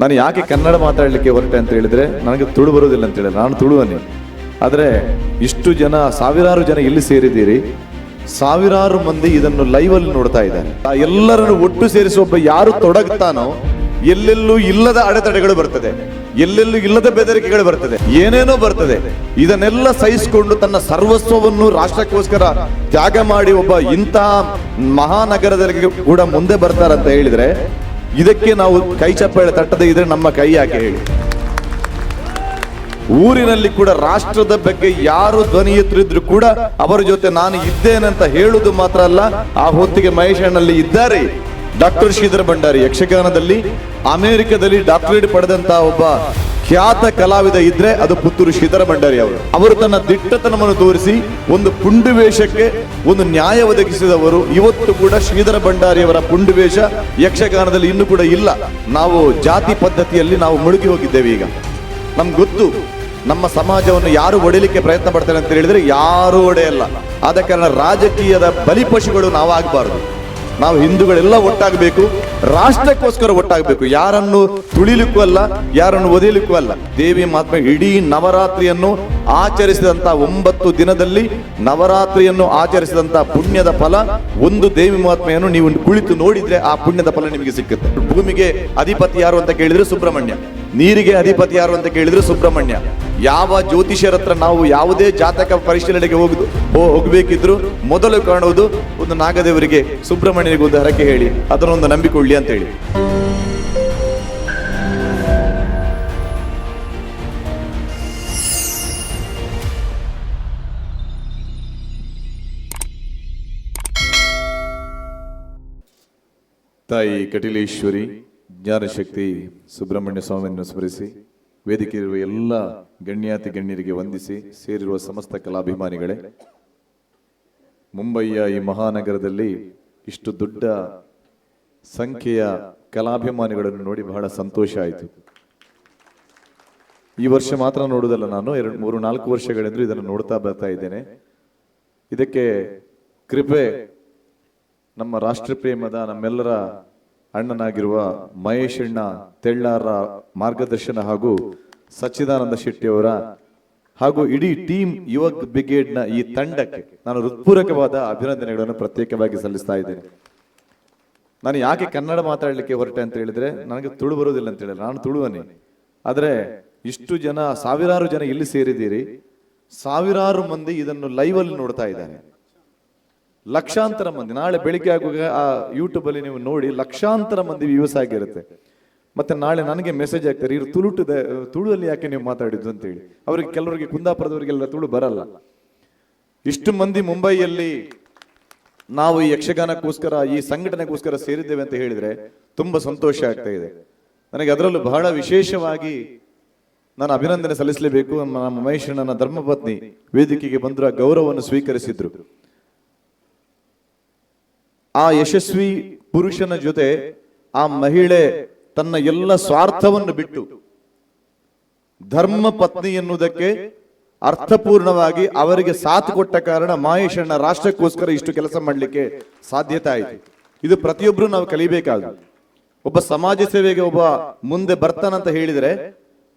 ನಾನು ಯಾಕೆ ಕನ್ನಡ ಮಾತಾಡಲಿಕ್ಕೆ ಹೊರಟೆ ಅಂತ ಹೇಳಿದ್ರೆ, ನನಗೆ ತುಳು ಬರುವುದಿಲ್ಲ ಅಂತ ಹೇಳಿದ್ರೆ. ನಾನು ತುಳುವನಿ ಆದರೆ ಇಷ್ಟು ಜನ, ಸಾವಿರಾರು ಜನ ಇಲ್ಲಿ ಸೇರಿದ್ದೀರಿ. ಸಾವಿರಾರು ಮಂದಿ ಇದನ್ನು ಲೈವ್ ಅಲ್ಲಿ ನೋಡ್ತಾ ಇದ್ದಾರೆ. ಆ ಎಲ್ಲರನ್ನು ಒಟ್ಟು ಸೇರಿಸಿ ಒಬ್ಬ ಯಾರು ತೊಡಗ್ತಾನೋ, ಎಲ್ಲೆಲ್ಲೂ ಇಲ್ಲದ ಅಡೆತಡೆಗಳು ಬರ್ತದೆ. ಎಲ್ಲೆಲ್ಲೂ ಇಲ್ಲದ ಬೆದರಿಕೆಗಳು ಬರ್ತದೆ. ಏನೇನೋ ಬರ್ತದೆ. ಇದನ್ನೆಲ್ಲ ಸಹಿಸಿಕೊಂಡು ತನ್ನ ಸರ್ವಸ್ವವನ್ನು ರಾಷ್ಟ್ರಕ್ಕೋಸ್ಕರ ತ್ಯಾಗ ಮಾಡಿ ಒಬ್ಬ ಇಂತಹ ಮಹಾನಗರದಲ್ಲಿ ಕೂಡ ಮುಂದೆ ಬರ್ತಾರಂತ ಹೇಳಿದ್ರೆ ಇದಕ್ಕೆ ನಾವು ಕೈ ತಟ್ಟದೇ ಇದ್ರೆ ನಮ್ಮ ಕೈ ಯಾಕೆ ಹೇಳಿ? ಊರಿನಲ್ಲಿ ಕೂಡ ರಾಷ್ಟ್ರದ ಬಗ್ಗೆ ಯಾರು ಧ್ವನಿ ಎತ್ತರಿದ್ರು ಕೂಡ ಅವರ ಜೊತೆ ನಾನು ಇದ್ದೇನಂತ ಹೇಳುದು ಮಾತ್ರ ಅಲ್ಲ, ಆ ಹೊತ್ತಿಗೆ ಮಹೇಶನಲ್ಲಿ ಇದ್ದಾರೆ ಡಾಕ್ಟರ್ ಶ್ರೀಧರ ಭಂಡಾರಿ ಯಕ್ಷಗಾನದಲ್ಲಿ, ಅಮೆರಿಕದಲ್ಲಿ ಡಾಕ್ಟರೇಟ್ ಪಡೆದಂತಹ ಒಬ್ಬ ಖ್ಯಾತ ಕಲಾವಿದ ಇದ್ರೆ ಅದು ಪುತ್ತೂರು ಶ್ರೀಧರ ಭಂಡಾರಿ ಅವರು. ಅವರು ತನ್ನ ದಿಟ್ಟತನವನ್ನು ತೋರಿಸಿ ಒಂದು ಪುಂಡು ವೇಷಕ್ಕೆ ಒಂದು ನ್ಯಾಯ ಒದಗಿಸಿದವರು. ಇವತ್ತು ಕೂಡ ಶ್ರೀಧರ ಭಂಡಾರಿಯವರ ಪುಂಡು ವೇಷ ಯಕ್ಷಗಾನದಲ್ಲಿ ಇನ್ನು ಕೂಡ ಇಲ್ಲ. ನಾವು ಜಾತಿ ಪದ್ಧತಿಯಲ್ಲಿ ನಾವು ಮುಳುಗಿ ಹೋಗಿದ್ದೇವೆ ಈಗ. ನಮ್ಗೆ ಗೊತ್ತು, ನಮ್ಮ ಸಮಾಜವನ್ನು ಯಾರು ಒಡೆಯಲಿಕ್ಕೆ ಪ್ರಯತ್ನ ಪಡ್ತಾರೆ ಅಂತ ಹೇಳಿದ್ರೆ ಯಾರು ಒಡೆಯಲ್ಲ. ಆದ ಕಾರಣ ರಾಜಕೀಯದ ಬಲಿಪಶುಗಳು ನಾವಾಗಬಾರದು. ನಾವು ಹಿಂದೂಗಳೆಲ್ಲ ಒಟ್ಟಾಗಬೇಕು, ರಾಷ್ಟ್ರಕ್ಕೋಸ್ಕರ ಒಟ್ಟಾಗಬೇಕು. ಯಾರನ್ನು ತುಳಿಲಿಕ್ಕೂ ಅಲ್ಲ, ಯಾರನ್ನು ಒದೆಯಲಿಕ್ಕೂ ಅಲ್ಲ. ದೇವಿ ಮಹಾತ್ಮ ಇಡೀ ನವರಾತ್ರಿಯನ್ನು ಆಚರಿಸಿದಂತ ಒಂಬತ್ತು ದಿನದಲ್ಲಿ ನವರಾತ್ರಿಯನ್ನು ಆಚರಿಸಿದಂತ ಪುಣ್ಯದ ಫಲ, ಒಂದು ದೇವಿ ಮಹಾತ್ಮೆಯನ್ನು ನೀವು ಕುಳಿತು ನೋಡಿದ್ರೆ ಆ ಪುಣ್ಯದ ಫಲ ನಿಮಗೆ ಸಿಕ್ಕುತ್ತೆ. ಭೂಮಿಗೆ ಅಧಿಪತಿ ಯಾರು ಅಂತ ಕೇಳಿದರೆ ಸುಬ್ರಹ್ಮಣ್ಯ. ನೀರಿಗೆ ಅಧಿಪತಿ ಯಾರು ಅಂತ ಕೇಳಿದರೆ ಸುಬ್ರಹ್ಮಣ್ಯ. ಯಾವ ಜ್ಯೋತಿಷ್ಯರ ಹತ್ರ ನಾವು ಯಾವುದೇ ಜಾತಕ ಪರಿಶೀಲನೆಗೆ ಹೋಗುದು ಹೋಗ್ಬೇಕಿದ್ರು ಮೊದಲು ಕಾಣುವುದು ಒಂದು ನಾಗದೇವರಿಗೆ, ಸುಬ್ರಹ್ಮಣ್ಯನಿಗೆ ಒಂದು ಹರಕೆ ಹೇಳಿ, ಅದನ್ನೊಂದು ನಂಬಿಕೊಳ್ಳಿ ಅಂತ ಹೇಳಿ ತಾಯಿ ಕಟಿಲೇಶ್ವರಿ, ಜ್ಞಾನಶಕ್ತಿ, ಸುಬ್ರಹ್ಮಣ್ಯ ಸ್ವಾಮಿಯನ್ನು ಸ್ಮರಿಸಿ ವೇದಿಕೆ ಇರುವ ಎಲ್ಲ ಗಣ್ಯಾತಿ ಗಣ್ಯರಿಗೆ ವಂದಿಸಿ ಸೇರಿರುವ ಸಮಸ್ತ ಕಲಾಭಿಮಾನಿಗಳೇ ಮುಂಬಯಿಯ ಈ ಮಹಾನಗರದಲ್ಲಿ ಇಷ್ಟು ದೊಡ್ಡ ಸಂಖ್ಯೆಯ ಕಲಾಭಿಮಾನಿಗಳನ್ನು ನೋಡಿ ಬಹಳ ಸಂತೋಷ ಆಯಿತು. ಈ ವರ್ಷ ಮಾತ್ರ ನೋಡುವುದಲ್ಲ ನಾನು, ಎರಡು, ಮೂರು, ನಾಲ್ಕು ವರ್ಷಗಳಿಂದ ಇದನ್ನು ನೋಡ್ತಾ ಬರ್ತಾ ಇದ್ದೇನೆ. ಇದಕ್ಕೆ ಕೃಪೆ ನಮ್ಮ ರಾಷ್ಟ್ರ ಪ್ರೇಮದ ನಮ್ಮೆಲ್ಲರ ಅಣ್ಣನಾಗಿರುವ ಮಹೇಶ್ ಅಣ್ಣ ತೆಳ್ಳಾರ ಮಾರ್ಗದರ್ಶನ ಹಾಗೂ ಸಚ್ಚಿದಾನಂದ ಶೆಟ್ಟಿಯವರ ಹಾಗೂ ಇಡೀ ಟೀಮ್ ಯುವ ಬ್ರಿಗೇಡ್ನ ಈ ತಂಡಕ್ಕೆ ನಾನು ಹೃತ್ಪೂರ್ವಕವಾದ ಅಭಿನಂದನೆಗಳನ್ನು ಪ್ರತ್ಯೇಕವಾಗಿ ಸಲ್ಲಿಸ್ತಾ ಇದ್ದೇನೆ. ನಾನು ಯಾಕೆ ಕನ್ನಡ ಮಾತಾಡಲಿಕ್ಕೆ ಹೊರಟೆ ಅಂತ ಹೇಳಿದ್ರೆ, ನನಗೆ ತುಳು ಬರುವುದಿಲ್ಲ ಅಂತ ಹೇಳಿದ್ರೆ, ನಾನು ತುಳುವನೇ. ಆದರೆ ಇಷ್ಟು ಜನ, ಸಾವಿರಾರು ಜನ ಇಲ್ಲಿ ಸೇರಿದ್ದೀರಿ, ಸಾವಿರಾರು ಮಂದಿ ಇದನ್ನು ಲೈವ್ ಅಲ್ಲಿ ನೋಡ್ತಾ ಇದ್ದಾರೆ. ಲಕ್ಷಾಂತರ ಮಂದಿ. ನಾಳೆ ಬೆಳಿಗ್ಗೆ ಆಗುವಾಗ ಆ ಯೂಟ್ಯೂಬಲ್ಲಿ ನೀವು ನೋಡಿ ಲಕ್ಷಾಂತರ ಮಂದಿ ವ್ಯೂಸ್ ಆಗಿರುತ್ತೆ. ಮತ್ತೆ ನಾಳೆ ನನಗೆ ಮೆಸೇಜ್ ಆಗ್ತಾರೆ ಇವ್ರು ತುಳುಟದ, ತುಳುವಲ್ಲಿ ಯಾಕೆ ನೀವು ಮಾತಾಡಿದ್ದು? ಅಂತ ಹೇಳಿ ಅವರಿಗೆ ಕೆಲವರಿಗೆ ಕುಂದಾಪುರದವರಿಗೆಲ್ಲ ತುಳು ಬರಲ್ಲ. ಇಷ್ಟು ಮಂದಿ ಮುಂಬೈಯಲ್ಲಿ ನಾವು ಈ ಯಕ್ಷಗಾನಕ್ಕೋಸ್ಕರ, ಈ ಸಂಘಟನೆಗೋಸ್ಕರ ಸೇರಿದ್ದೇವೆ ಅಂತ ಹೇಳಿದ್ರೆ ತುಂಬಾ ಸಂತೋಷ ಆಗ್ತಾ ಇದೆ. ನನಗೆ ಅದರಲ್ಲೂ ಬಹಳ ವಿಶೇಷವಾಗಿ ನಾನು ಅಭಿನಂದನೆ ಸಲ್ಲಿಸಲೇಬೇಕು. ನಮ್ಮ ಮಹೇಶಣ್ಣನ ಧರ್ಮಪತ್ನಿ ವೇದಿಕೆಗೆ ಬಂದ್ರು ಆ ಗೌರವವನ್ನು ಸ್ವೀಕರಿಸಿದ್ರು. ಆ ಯಶಸ್ವಿ ಪುರುಷನ ಜೊತೆ ಆ ಮಹಿಳೆ ತನ್ನ ಎಲ್ಲ ಸ್ವಾರ್ಥವನ್ನು ಬಿಟ್ಟು ಧರ್ಮ ಪತ್ನಿ ಎನ್ನುವುದಕ್ಕೆ ಅರ್ಥಪೂರ್ಣವಾಗಿ ಅವರಿಗೆ ಸಾಥ್ ಕೊಟ್ಟ ಕಾರಣ ಮಹೇಶಣ್ಣ ರಾಷ್ಟ್ರಕ್ಕೋಸ್ಕರ ಇಷ್ಟು ಕೆಲಸ ಮಾಡಲಿಕ್ಕೆ ಸಾಧ್ಯತೆ ಆಯಿತು. ಇದು ಪ್ರತಿಯೊಬ್ಬರು ನಾವು ಕಲಿಬೇಕಾದ ಒಬ್ಬ ಸಮಾಜ ಸೇವೆಗೆ ಒಬ್ಬ ಮುಂದೆ ಬರ್ತಾನಂತ ಹೇಳಿದ್ರೆ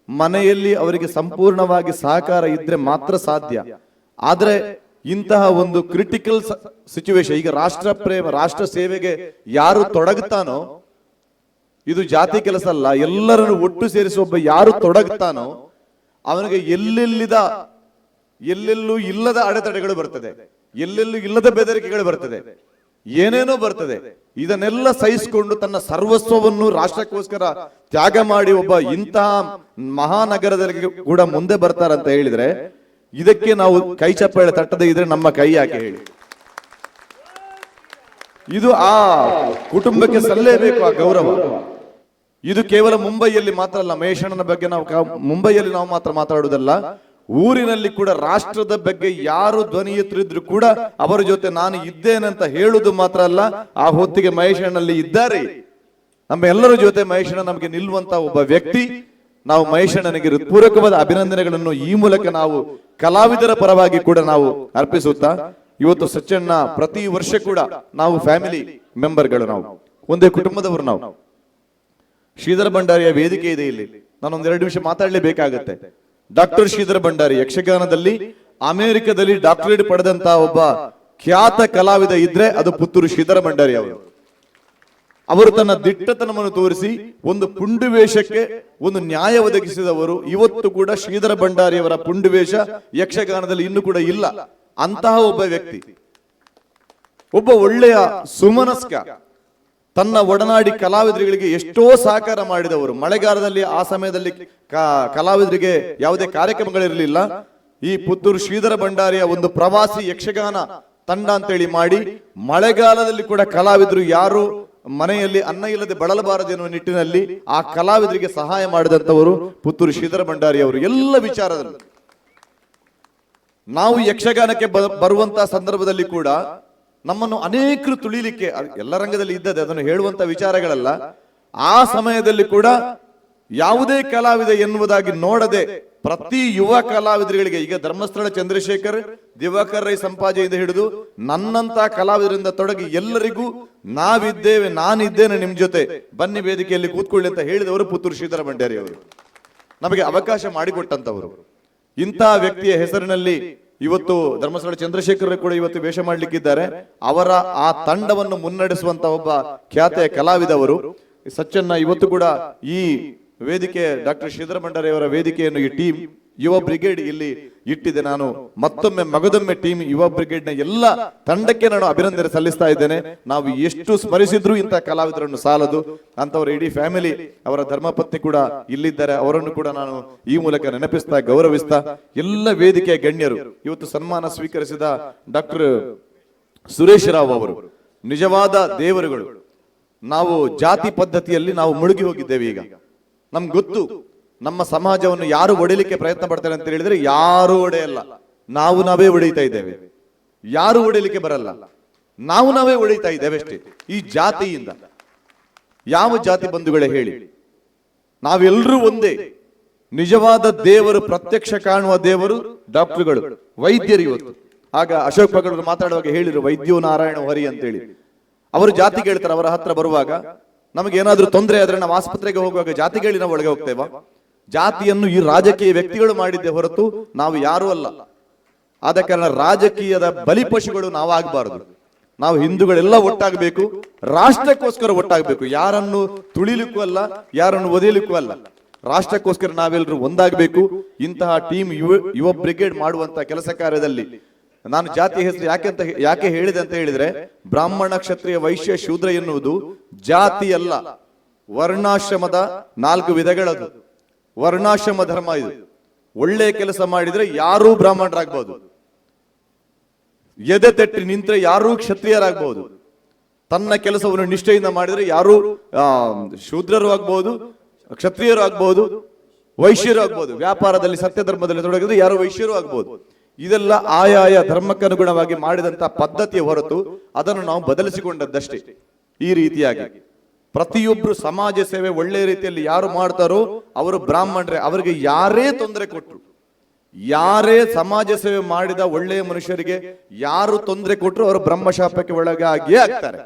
ಮನೆಯಲ್ಲಿ ಅವರಿಗೆ ಸಂಪೂರ್ಣವಾಗಿ ಸಹಕಾರ ಇದ್ರೆ ಮಾತ್ರ ಸಾಧ್ಯ. ಆದ್ರೆ ಇಂತಹ ಒಂದು ಕ್ರಿಟಿಕಲ್ ಸಿಚುವೇಶನ್ ಈಗ ರಾಷ್ಟ್ರ ಪ್ರೇಮ, ರಾಷ್ಟ್ರ ಸೇವೆಗೆ ಯಾರು ತೊಡಗುತ್ತಾನೋ, ಇದು ಜಾತಿ ಕೆಲಸ ಅಲ್ಲ, ಎಲ್ಲರನ್ನು ಒಟ್ಟು ಸೇರಿಸಿ ಒಬ್ಬ ಯಾರು ತೊಡಗುತ್ತಾನೋ, ಅವನಿಗೆ ಎಲ್ಲೆಲ್ಲಿದ, ಎಲ್ಲೆಲ್ಲೂ ಇಲ್ಲದ ಅಡೆತಡೆಗಳು ಬರ್ತದೆ, ಎಲ್ಲೆಲ್ಲೂ ಇಲ್ಲದ ಬೆದರಿಕೆಗಳು ಬರ್ತದೆ, ಏನೇನೋ ಬರ್ತದೆ, ಇದನ್ನೆಲ್ಲ ಸಹಿಸಿಕೊಂಡು ತನ್ನ ಸರ್ವಸ್ವವನ್ನು ರಾಷ್ಟ್ರಕ್ಕೋಸ್ಕರ ತ್ಯಾಗ ಮಾಡಿ ಒಬ್ಬ ಇಂತಹ ಮಹಾನಗರದಲ್ಲಿ ಕೂಡ ಮುಂದೆ ಬರ್ತಾರಂತ ಹೇಳಿದ್ರೆ ಇದಕ್ಕೆ ನಾವು ಕೈ ಚಪ್ಪಾಳೆ ತಟ್ಟದೇ ಇದ್ರೆ ನಮ್ಮ ಕೈ ಯಾಕೆ ಹೇಳಿ? ಇದು ಆ ಕುಟುಂಬಕ್ಕೆ ಸಲ್ಲೇಬೇಕು ಆ ಗೌರವ. ಇದು ಕೇವಲ ಮುಂಬೈಯಲ್ಲಿ ಮಾತ್ರ ಅಲ್ಲ, ಮಹೇಶಣ್ಣನ ಬಗ್ಗೆ ನಾವು ಮುಂಬೈಯಲ್ಲಿ ನಾವು ಮಾತ್ರ ಮಾತಾಡುವುದಲ್ಲ, ಊರಿನಲ್ಲಿ ಕೂಡ ರಾಷ್ಟ್ರದ ಬಗ್ಗೆ ಯಾರು ಧ್ವನಿ ಎತ್ತರಿದ್ರು ಕೂಡ ಅವರ ಜೊತೆ ನಾನು ಇದ್ದೇನೆ ಅಂತ ಹೇಳುದು ಮಾತ್ರ ಅಲ್ಲ, ಆ ಹೊತ್ತಿಗೆ ಮಹೇಶಣ್ಣಲ್ಲಿ ಇದ್ದಾರೆ. ನಮ್ಮ ಎಲ್ಲರ ಜೊತೆ ಮಹೇಶಣ್ಣ ನಮಗೆ ನಿಲ್ಲುವಂತ ಒಬ್ಬ ವ್ಯಕ್ತಿ. ನಾವು ಮಹೇಶಣ್ಣನಿಗೆ ಹೃತ್ಪೂರ್ವಕವಾದ ಅಭಿನಂದನೆಗಳನ್ನು ಈ ಮೂಲಕ ನಾವು ಕಲಾವಿದರ ಪರವಾಗಿ ಕೂಡ ನಾವು ಅರ್ಪಿಸುತ್ತಾ, ಇವತ್ತು ಸಚ್ಚಣ್ಣ ಪ್ರತಿ ವರ್ಷ ಕೂಡ ನಾವು ಫ್ಯಾಮಿಲಿ ಮೆಂಬರ್ಗಳು ನಾವು, ಒಂದೇ ಕುಟುಂಬದವರು ನಾವು. ಶ್ರೀಧರ ಭಂಡಾರಿಯ ವೇದಿಕೆ ಇದೆ ಇಲ್ಲಿ. ನಾನು ಒಂದೆರಡು ನಿಮಿಷ ಮಾತಾಡಲೇಬೇಕಾಗತ್ತೆ. ಡಾಕ್ಟರ್ ಶ್ರೀಧರ ಭಂಡಾರಿ, ಯಕ್ಷಗಾನದಲ್ಲಿ ಅಮೆರಿಕದಲ್ಲಿ ಡಾಕ್ಟರೇಟ್ ಪಡೆದಂತ ಒಬ್ಬ ಖ್ಯಾತ ಕಲಾವಿದ ಇದ್ರೆ ಅದು ಪುತ್ತೂರು ಶ್ರೀಧರ ಭಂಡಾರಿ ಅವರು. ಅವರು ತನ್ನ ದಿಟ್ಟತನವನ್ನು ತೋರಿಸಿ ಒಂದು ಪುಂಡು ವೇಷಕ್ಕೆ ಒಂದು ನ್ಯಾಯ ಒದಗಿಸಿದವರು. ಇವತ್ತು ಕೂಡ ಶ್ರೀಧರ ಭಂಡಾರಿಯವರ ಪುಂಡು ವೇಷ ಯಕ್ಷಗಾನದಲ್ಲಿ ಇನ್ನು ಕೂಡ ಇಲ್ಲ. ಅಂತಹ ಒಬ್ಬ ವ್ಯಕ್ತಿ, ಒಬ್ಬ ಒಳ್ಳೆಯ ಸುಮನಸ್ಕ, ತನ್ನ ಒಡನಾಡಿ ಕಲಾವಿದರಿಗೆ ಎಷ್ಟೋ ಸಹಕಾರ ಮಾಡಿದವರು. ಮಳೆಗಾಲದಲ್ಲಿ, ಆ ಸಮಯದಲ್ಲಿ ಕಲಾವಿದರಿಗೆ ಯಾವುದೇ ಕಾರ್ಯಕ್ರಮಗಳಿರಲಿಲ್ಲ. ಈ ಪುತ್ತೂರು ಶ್ರೀಧರ ಭಂಡಾರಿಯ ಒಂದು ಪ್ರವಾಸಿ ಯಕ್ಷಗಾನ ತಂಡ ಅಂತೇಳಿ ಮಾಡಿ, ಮಳೆಗಾಲದಲ್ಲಿ ಕೂಡ ಕಲಾವಿದರು ಯಾರು? ಮನೆಯಲ್ಲಿ ಅನ್ನ ಇಲ್ಲದೆ ಬಳಲಬಾರದು ಎನ್ನುವ ನಿಟ್ಟಿನಲ್ಲಿ ಆ ಕಲಾವಿದರಿಗೆ ಸಹಾಯ ಮಾಡಿದಂತವರು ಪುತ್ತೂರು ಶ್ರೀಧರ ಭಂಡಾರಿ ಅವರು. ಎಲ್ಲ ವಿಚಾರದಲ್ಲಿ. ನಾವು ಯಕ್ಷಗಾನಕ್ಕೆ ಬರುವಂತಹ ಬರುವಂತ ಸಂದರ್ಭದಲ್ಲಿ ಕೂಡ ನಮ್ಮನ್ನು ಅನೇಕರು ತುಳಿಲಿಕ್ಕೆ, ಎಲ್ಲ ರಂಗದಲ್ಲಿ ಇದ್ದದೆ ಅದನ್ನು ಹೇಳುವಂತ ವಿಚಾರಗಳಲ್ಲ. ಆ ಸಮಯದಲ್ಲಿ ಕೂಡ ಯಾವುದೇ ಕಲಾವಿದ ಎನ್ನುವುದಾಗಿ ನೋಡದೆ ಪ್ರತಿ ಯುವ ಕಲಾವಿದರಿಗೆ, ಈಗ ಧರ್ಮಸ್ಥಳ ಚಂದ್ರಶೇಖರ್, ದಿವಾಕರ್ ರೈ ಸಂಪಾಜೆಯಿಂದ ಹಿಡಿದು ನನ್ನಂತ ಕಲಾವಿದರಿಂದ ತೊಡಗಿ ಎಲ್ಲರಿಗೂ ನಾವಿದ್ದೇವೆ, ನಾನಿದ್ದೇನೆ ನಿಮ್ ಜೊತೆ. ಬನ್ನಿ ವೇದಿಕೆಯಲ್ಲಿ ಕೂತ್ಕೊಳ್ಳಿ ಅಂತ ಹೇಳಿದವರು ಪುತ್ತೂರು ಶ್ರೀಧರ ಭಂಡಾರಿ ಅವರು. ನಮಗೆ ಅವಕಾಶ ಮಾಡಿಕೊಟ್ಟಂತವರು. ಇಂತಹ ವ್ಯಕ್ತಿಯ ಹೆಸರಿನಲ್ಲಿ ಇವತ್ತು ಧರ್ಮಸ್ಥಳ ಚಂದ್ರಶೇಖರ್ ಕೂಡ ಇವತ್ತು ವೇಷ ಮಾಡಲಿಕ್ಕಿದ್ದಾರೆ. ಅವರ ಆ ತಂಡವನ್ನು ಮುನ್ನಡೆಸುವಂತ ಒಬ್ಬ ಖ್ಯಾತೆಯ ಕಲಾವಿದವರು. ಸಚ್ಚನ್ನ ಇವತ್ತು ಕೂಡ ಈ ವೇದಿಕೆ ಡಾಕ್ಟರ್ ಶ್ರೀಧರ ಭಂಡಾರಿ ಅವರ ವೇದಿಕೆಯನ್ನು ಈ ಟೀಮ್, ಯುವ ಬ್ರಿಗೇಡ್ ಇಲ್ಲಿ ಇಟ್ಟಿದೆ. ನಾನು ಮತ್ತೊಮ್ಮೆ ಮಗದೊಮ್ಮೆ ಟೀಮ್, ಯುವ ಬ್ರಿಗೇಡ್ನ ಎಲ್ಲ ತಂಡಕ್ಕೆ ನಾನು ಅಭಿನಂದನೆ ಸಲ್ಲಿಸ್ತಾ ಇದ್ದೇನೆ. ನಾವು ಎಷ್ಟು ಸ್ಮರಿಸಿದ್ರು ಇಂತಹ ಕಲಾವಿದರನ್ನು ಸಾಲದು. ಅಂತವರ ಇಡೀ ಫ್ಯಾಮಿಲಿ ಅವರ ಧರ್ಮಪತ್ನಿ ಕೂಡ ಇಲ್ಲಿದ್ದಾರೆ. ಅವರನ್ನು ಕೂಡ ನಾನು ಈ ಮೂಲಕ ನೆನಪಿಸ್ತಾ, ಗೌರವಿಸ್ತಾ, ಎಲ್ಲ ವೇದಿಕೆಯ ಗಣ್ಯರು, ಇವತ್ತು ಸನ್ಮಾನ ಸ್ವೀಕರಿಸಿದ ಡಾಕ್ಟರ್ ಸುರೇಶ್ ರಾವ್ ಅವರು, ನಿಜವಾದ ದೇವರುಗಳು. ನಾವು ಜಾತಿ ಪದ್ಧತಿಯಲ್ಲಿ ನಾವು ಮುಳುಗಿ ಹೋಗಿದ್ದೇವೆ ಈಗ. ನಮ್ಗೆ ಗೊತ್ತು. ನಮ್ಮ ಸಮಾಜವನ್ನು ಯಾರು ಒಡೆಯಲಿಕ್ಕೆ ಪ್ರಯತ್ನ ಪಡ್ತಾರೆ ಅಂತ ಹೇಳಿದ್ರೆ ಯಾರು ಒಡೆಯಲ್ಲ. ನಾವು ನಾವೇ ಉಳಿತಾ ಇದ್ದೇವೆ. ಯಾರು ಒಡೆಯಲಿಕ್ಕೆ ಬರಲ್ಲ. ನಾವು ನಾವೇ ಉಳಿತಾ ಇದ್ದೇವೆ ಅಷ್ಟೇ. ಈ ಜಾತಿಯಿಂದ. ಯಾವ ಜಾತಿ ಬಂಧುಗಳೇ ಹೇಳಿ. ನಾವೆಲ್ಲರೂ ಒಂದೇ. ನಿಜವಾದ ದೇವರು, ಪ್ರತ್ಯಕ್ಷ ಕಾಣುವ ದೇವರು, ಡಾಕ್ಟರ್ಗಳು, ವೈದ್ಯರು ಇವತ್ತು. ಆಗ ಅಶೋಕ್ ಭಗವರು ಮಾತಾಡುವಾಗ ಹೇಳಿದ್ರು ವೈದ್ಯೋ ನಾರಾಯಣ ಹರಿ ಅಂತೇಳಿ. ಅವರು ಜಾತಿ ಕೇಳ್ತಾರೆ, ಅವರ ಹತ್ರ ಬರುವಾಗ ನಮಗೆ ಏನಾದರೂ ತೊಂದರೆ ಆದ್ರೆ ನಾವು ಆಸ್ಪತ್ರೆಗೆ ಹೋಗುವಾಗ ಜಾತಿ ಕೇಳಿ ನಾವು ಒಳಗೆ ಹೋಗ್ತೇವಾ? ಜಾತಿಯನ್ನು ಈ ರಾಜಕೀಯ ವ್ಯಕ್ತಿಗಳು ಮಾಡಿದ್ದೆ ಹೊರತು ನಾವು ಯಾರೂ ಅಲ್ಲ. ಆದ ಕಾರಣ ರಾಜಕೀಯದ ಬಲಿಪಶುಗಳು ನಾವಾಗಬಾರದು. ನಾವು ಹಿಂದೂಗಳೆಲ್ಲ ಒಟ್ಟಾಗಬೇಕು, ರಾಷ್ಟ್ರಕ್ಕೋಸ್ಕರ ಒಟ್ಟಾಗಬೇಕು. ಯಾರನ್ನು ತುಳಿಲಿಕ್ಕೂ ಅಲ್ಲ, ಯಾರನ್ನು ಒದೆಯಲಿಕ್ಕೂ ಅಲ್ಲ. ರಾಷ್ಟ್ರಕ್ಕೋಸ್ಕರ ನಾವೆಲ್ಲರೂ ಒಂದಾಗಬೇಕು. ಇಂತಹ ಟೀಮ್ ಯುವ ಯುವ ಬ್ರಿಗೇಡ್ ಮಾಡುವಂತಹ ಕೆಲಸ ಕಾರ್ಯದಲ್ಲಿ ನಾನು ಜಾತಿ ಹೆಸರು ಯಾಕೆ ಅಂತ ಯಾಕೆ ಹೇಳಿದೆ ಅಂತ ಹೇಳಿದ್ರೆ, ಬ್ರಾಹ್ಮಣ ಕ್ಷತ್ರಿಯ ವೈಶ್ಯ ಶೂದ್ರ ಎನ್ನುವುದು ಜಾತಿ ಅಲ್ಲ ವರ್ಣಾಶ್ರಮದ ನಾಲ್ಕು ವಿಧಗಳದು. ವರ್ಣಾಶ್ರಮ ಧರ್ಮ ಇದು. ಒಳ್ಳೆ ಕೆಲಸ ಮಾಡಿದ್ರೆ ಯಾರೂ ಬ್ರಾಹ್ಮಣರಾಗಬಹುದು ಎದೆ ತಟ್ಟಿ ನಿಂತ್ರೆ ಯಾರೂ ಕ್ಷತ್ರಿಯರಾಗಬಹುದು ತನ್ನ ಕೆಲಸವನ್ನು ನಿಷ್ಠೆಯಿಂದ ಮಾಡಿದ್ರೆ ಯಾರು ಶೂದ್ರರು ಆಗ್ಬಹುದು ಕ್ಷತ್ರಿಯರು ಆಗ್ಬಹುದು ವೈಶ್ಯರು ಆಗ್ಬೋದು ವ್ಯಾಪಾರದಲ್ಲಿ ಸತ್ಯ ಧರ್ಮದಲ್ಲಿ ತೊಡಗಿದ್ರೆ ಯಾರು ವೈಶ್ಯರು ಆಗ್ಬಹುದು ಇದೆಲ್ಲ ಆಯಾಯ ಧರ್ಮಕ್ಕನುಗುಣವಾಗಿ ಮಾಡಿದಂತಹ ಪದ್ಧತಿಯ ಹೊರತು ಅದನ್ನು ನಾವು ಬದಲಿಸಿಕೊಂಡದ್ದಷ್ಟೇ. ಈ ರೀತಿಯಾಗಿ ಪ್ರತಿಯೊಬ್ರು ಸಮಾಜ ಸೇವೆ ಒಳ್ಳೆ ರೀತಿಯಲ್ಲಿ ಯಾರು ಮಾಡ್ತಾರೋ ಅವರು ಬ್ರಾಹ್ಮಣರೇ, ಅವರಿಗೆ ಯಾರೇ ತೊಂದರೆ ಕೊಟ್ಟರು ಯಾರೇ ಸಮಾಜ ಸೇವೆ ಮಾಡಿದ ಒಳ್ಳೆಯ ಮನುಷ್ಯರಿಗೆ ಯಾರು ತೊಂದರೆ ಕೊಟ್ಟರು ಅವರು ಬ್ರಹ್ಮಶಾಪಕ್ಕೆ ಒಳಗಾಗಿಯೇ ಆಗ್ತಾರೆ.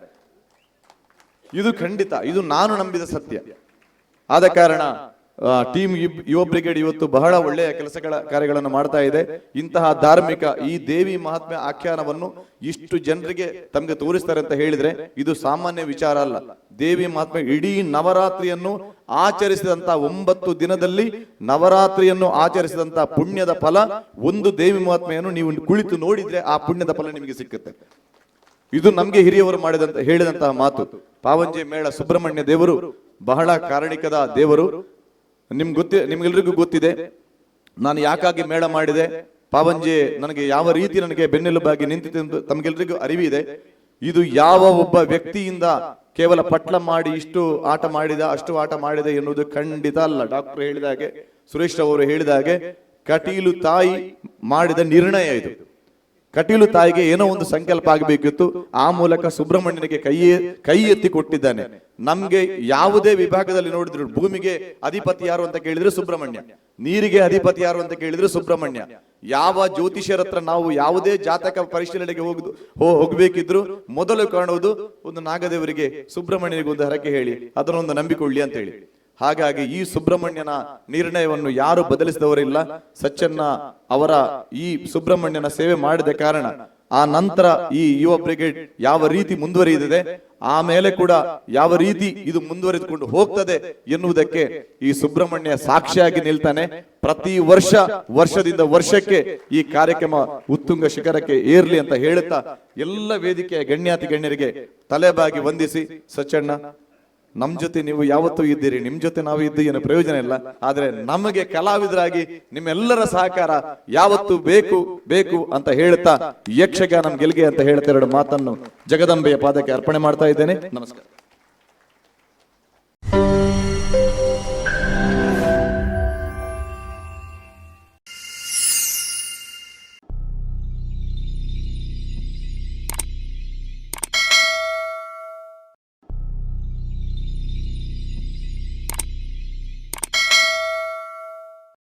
ಇದು ಖಂಡಿತ, ಇದು ನಾನು ನಂಬಿದ ಸತ್ಯ. ಆದ ಕಾರಣ ಟೀಮ್ ಯುವ ಬ್ರಿಗೇಡ್ ಇವತ್ತು ಬಹಳ ಒಳ್ಳೆಯ ಕೆಲಸಗಳ ಕಾರ್ಯಗಳನ್ನು ಮಾಡ್ತಾ ಇದೆ. ಇಂತಹ ಧಾರ್ಮಿಕ ಈ ದೇವಿ ಮಹಾತ್ಮೆ ಆಖ್ಯಾನವನ್ನು ಇಷ್ಟು ಜನರಿಗೆ ತಮಗೆ ತೋರಿಸ್ತಾರೆ ಅಂತ ಹೇಳಿದ್ರೆ ಇದು ಸಾಮಾನ್ಯ ವಿಚಾರ ಅಲ್ಲ. ದೇವಿ ಮಹಾತ್ಮೆ ಇಡೀ ನವರಾತ್ರಿಯನ್ನು ಆಚರಿಸಿದಂತ ಒಂಬತ್ತು ದಿನದಲ್ಲಿ ನವರಾತ್ರಿಯನ್ನು ಆಚರಿಸಿದಂತ ಪುಣ್ಯದ ಫಲ ಒಂದು ದೇವಿ ಮಹಾತ್ಮೆಯನ್ನು ನೀವು ಕುಳಿತು ನೋಡಿದ್ರೆ ಆ ಪುಣ್ಯದ ಫಲ ನಿಮಗೆ ಸಿಕ್ಕುತ್ತೆ. ಇದು ನಮ್ಗೆ ಹಿರಿಯವರು ಮಾಡಿದಂತ ಹೇಳಿದಂತಹ ಮಾತು. ಪಾವಂಜಿ ಮೇಳ ಸುಬ್ರಹ್ಮಣ್ಯ ದೇವರು ಬಹಳ ಕಾರಣಿಕದ ದೇವರು. ನಿಮ್ ಗೊತ್ತಿ ನಿಮ್ಗೆಲ್ರಿಗೂ ಗೊತ್ತಿದೆ. ನಾನು ಯಾಕಾಗಿ ಮೇಳ ಮಾಡಿದೆ? ಪಾವಂಜಿ, ನನಗೆ ಯಾವ ರೀತಿ ನನಗೆ ಬೆನ್ನೆಲುಬಾಗಿ ನಿಂತಿದೆ ಎಂದು ತಮಗೆಲ್ರಿಗೂ ಅರಿವಿದೆ. ಇದು ಯಾವ ಒಬ್ಬ ವ್ಯಕ್ತಿಯಿಂದ ಕೇವಲ ಪಟ್ಲ ಮಾಡಿ ಇಷ್ಟು ಆಟ ಮಾಡಿದ, ಅಷ್ಟು ಆಟ ಮಾಡಿದೆ ಎನ್ನುವುದು ಖಂಡಿತ ಅಲ್ಲ. ಡಾಕ್ಟರ್ ಹೇಳಿದ ಹಾಗೆ, ಸುರೇಶ್ ಅವರು ಹೇಳಿದ ಹಾಗೆ, ಕಟೀಲು ತಾಯಿ ಮಾಡಿದ ನಿರ್ಣಯ ಇದು. ಕಟೀಲು ತಾಯಿಗೆ ಏನೋ ಒಂದು ಸಂಕಲ್ಪ ಆಗಬೇಕಿತ್ತು. ಆ ಮೂಲಕ ಸುಬ್ರಹ್ಮಣ್ಯನಿಗೆ ಕೈ ಕೈ ಎತ್ತಿ ಕೊಟ್ಟಿದ್ದಾನೆ. ನಮ್ಗೆ ಯಾವುದೇ ವಿಭಾಗದಲ್ಲಿ ನೋಡಿದ್ರು ಭೂಮಿಗೆ ಅಧಿಪತಿ ಯಾರು ಅಂತ ಕೇಳಿದ್ರೆ ಸುಬ್ರಹ್ಮಣ್ಯ. ನೀರಿಗೆ ಅಧಿಪತಿ ಯಾರು ಅಂತ ಕೇಳಿದ್ರೆ ಸುಬ್ರಹ್ಮಣ್ಯ. ಯಾವ ಜ್ಯೋತಿಷ್ಯರ ಹತ್ರ ನಾವು ಯಾವುದೇ ಜಾತಕ ಪರಿಶೀಲನೆಗೆ ಹೋಗುದು ಹೋಗ್ಬೇಕಿದ್ರು ಮೊದಲು ಕಾಣುವುದು ಒಂದು ನಾಗದೇವರಿಗೆ, ಸುಬ್ರಹ್ಮಣ್ಯನಿಗೆ ಒಂದು ಹರಕೆ ಹೇಳಿ, ಅದನ್ನೊಂದು ನಂಬಿಕೊಳ್ಳಿ ಅಂತ ಹೇಳಿ. ಹಾಗಾಗಿ ಈ ಸುಬ್ರಹ್ಮಣ್ಯನ ನಿರ್ಣಯವನ್ನು ಯಾರು ಬದಲಿಸಿದವರಿಲ್ಲ. ಸಚ್ಚನ್ನ ಅವರ ಈ ಸುಬ್ರಹ್ಮಣ್ಯನ ಸೇವೆ ಮಾಡಿದ ಕಾರಣ ಆ ನಂತರ ಈ ಯುವ ಬ್ರಿಗೇಡ್ ಯಾವ ರೀತಿ ಮುಂದುವರಿಯುತ್ತದೆ ಆಮೇಲೆ ಕೂಡ ಯಾವ ರೀತಿ ಇದು ಮುಂದುವರಿದುಕೊಂಡು ಹೋಗ್ತದೆ ಎನ್ನುವುದಕ್ಕೆ ಈ ಸುಬ್ರಹ್ಮಣ್ಯ ಸಾಕ್ಷಿಯಾಗಿ ನಿಲ್ತಾನೆ. ಪ್ರತಿ ವರ್ಷ, ವರ್ಷದಿಂದ ವರ್ಷಕ್ಕೆ ಈ ಕಾರ್ಯಕ್ರಮ ಉತ್ತುಂಗ ಶಿಖರಕ್ಕೆ ಏರ್ಲಿ ಅಂತ ಹೇಳುತ್ತಾ ಎಲ್ಲ ವೇದಿಕೆಯ ಗಣ್ಯಾತಿ ಗಣ್ಯರಿಗೆ ತಲೆಬಾಗಿ ವಂದಿಸಿ, ಸಚ್ಚಣ್ಣ ನಮ್ ಜೊತೆ ನೀವು ಯಾವತ್ತೂ ಇದ್ದೀರಿ, ನಿಮ್ ಜೊತೆ ನಾವು ಇದ್ದು ಏನು ಪ್ರಯೋಜನ ಇಲ್ಲ. ಆದ್ರೆ ನಮಗೆ ಕಲಾವಿದರಾಗಿ ನಿಮ್ಮೆಲ್ಲರ ಸಹಕಾರ ಯಾವತ್ತು ಬೇಕು ಬೇಕು ಅಂತ ಹೇಳ್ತಾ ಯಕ್ಷಗಾನ ಗೆಲ್ಗೆ ಅಂತ ಹೇಳ್ತಾ ಎರಡು ಮಾತನ್ನು ಜಗದಂಬೆಯ ಪಾದಕ್ಕೆ ಅರ್ಪಣೆ ಮಾಡ್ತಾ ಇದ್ದೇನೆ. ನಮಸ್ಕಾರ.